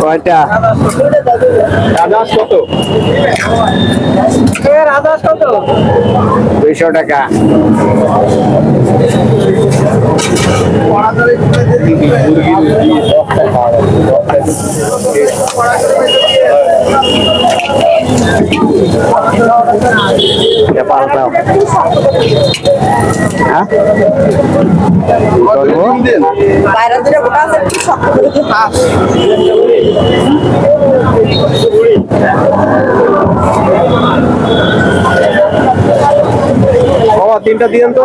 কয়টা? কত? দুইশো টাকা। পাল্টাও। বাবা তিনটা দিয়েন তো।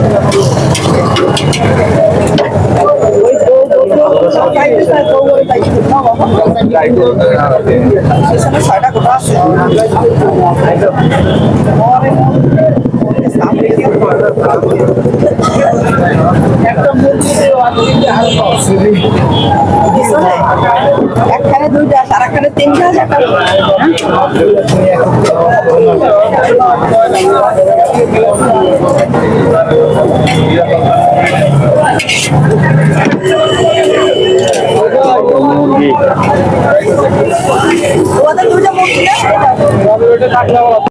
ছয়টা গোটা আছে একখানে দুইটা আর একখানে তিনটা চারটা মুরগি ওদের দুইটা মুরগি না